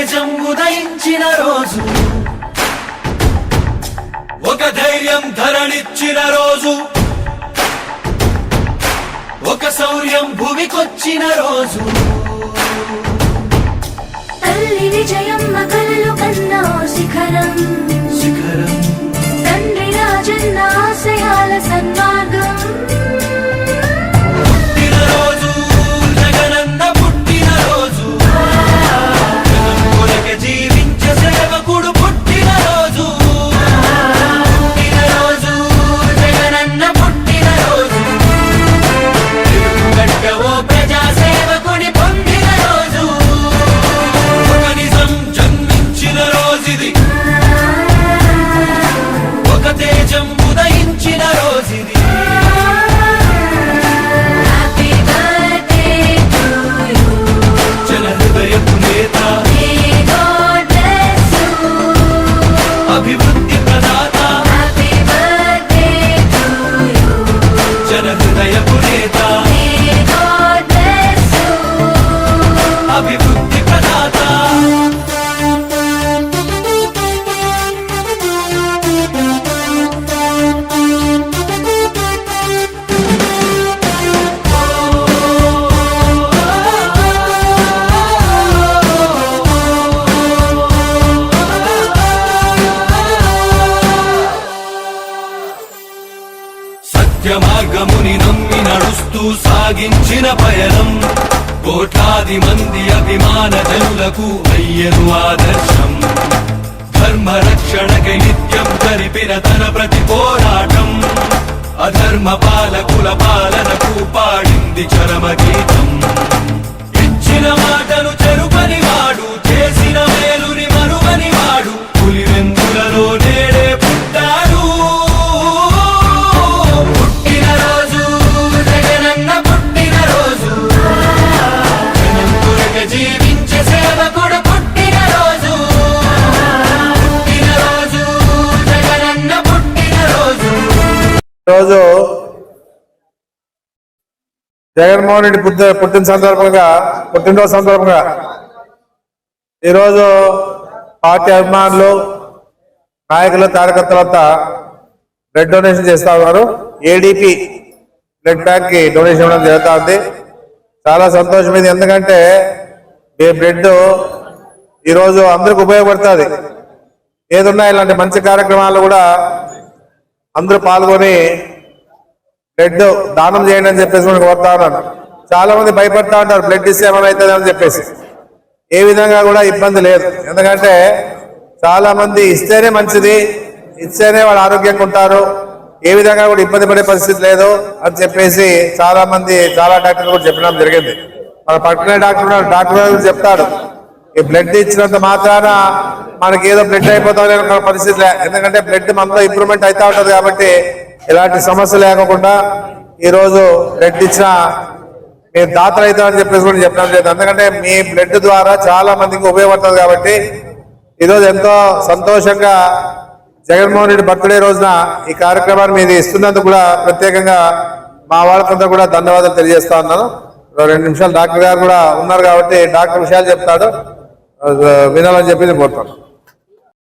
తేజం ఉదయించిన రోజు. ఒక ధైర్యం ధరణిచ్చిన రోజు. ఒక శౌర్యం భువికొచ్చిన రోజు. తల్లి కలలు కన్నా శిఖరం. శిఖరం. అభివృద్ధి ప్రదాత. హ్యాపీ బర్త్డే టు యు జన హృదయపు నేత. మార్గముని నమ్మి నడుస్తూ సాగించిన పయనం. కోట్లాది మంది అభిమాన జనులకు అయ్యను ఆదర్శం. ధర్మ రక్షణకై నిత్యం జరిపిన తన ప్రతి పోరాటం. అధర్మ పాలకుల పాలనకు పాడింది చరమ గీతం ఇచ్చిన మాటలు ఈరోజు జగన్మోహన్ రెడ్డి పుట్టిన పుట్టిన సందర్భంగా పుట్టినరోజు సందర్భంగా ఈరోజు పార్టీ అభిమానులు నాయకులు కార్యకర్తలంతా బ్లడ్ డొనేషన్ చేస్తా ఉన్నారు. ఏడిపి బ్లడ్ బ్యాంక్కి డొనేషన్ ఇవ్వడం జరుగుతూ ఉంది చాలా ఇది ఎందుకంటే ఈ బ్లడ్ ఈరోజు అందరికి ఉపయోగపడుతుంది. ఏదున్నా ఇలాంటి మంచి కార్యక్రమాలు కూడా అందరూ పాల్గొని బ్లడ్ దానం చేయండి అని చెప్పేసి మనకు కోరుతా ఉన్నాను చాలా మంది భయపడతా ఉంటారు బ్లడ్ ఇస్తే ఏమైనా అని చెప్పేసి. ఏ విధంగా కూడా ఇబ్బంది లేదు. ఎందుకంటే చాలా మంది ఇస్తేనే మంచిది ఇస్తేనే వాళ్ళు ఆరోగ్యంగా ఉంటారు. ఏ విధంగా కూడా ఇబ్బంది పడే పరిస్థితి లేదు అని చెప్పేసి చాలా మంది చాలా డాక్టర్లు కూడా చెప్పడం జరిగింది. మన పక్కనే డాక్టర్ ఉన్నాడు. డాక్టర్ గారు చెప్తాడు ఈ బ్లడ్ ఇచ్చినంత మాత్రాన మనకి ఏదో బ్లడ్ అయిపోతాం పరిస్థితి లే. ఎందుకంటే బ్లడ్ మనలో ఇంప్రూవ్మెంట్ అవుతా ఉంటుంది కాబట్టి ఎలాంటి సమస్య లేకుండా ఈరోజు బ్లడ్ ఇచ్చిన మీరు దాతలు అవుతామని చెప్పేసి కూడా చెప్పడం లేదు. ఎందుకంటే మీ బ్లడ్ ద్వారా చాలా మందికి ఉపయోగపడుతుంది కాబట్టి ఈరోజు ఎంతో సంతోషంగా జగన్మోహన్ రెడ్డి బర్త్డే రోజున ఈ కార్యక్రమాన్ని మీరు ఇస్తున్నందుకు కూడా ప్రత్యేకంగా మా వాళ్ళకంతా కూడా ధన్యవాదాలు తెలియజేస్తా ఉన్నాను. రెండు నిమిషాలు డాక్టర్ గారు కూడా ఉన్నారు కాబట్టి డాక్టర్ విషయాలు చెప్తాడు. వినాలని చెప్పి నేను కోరుతాను.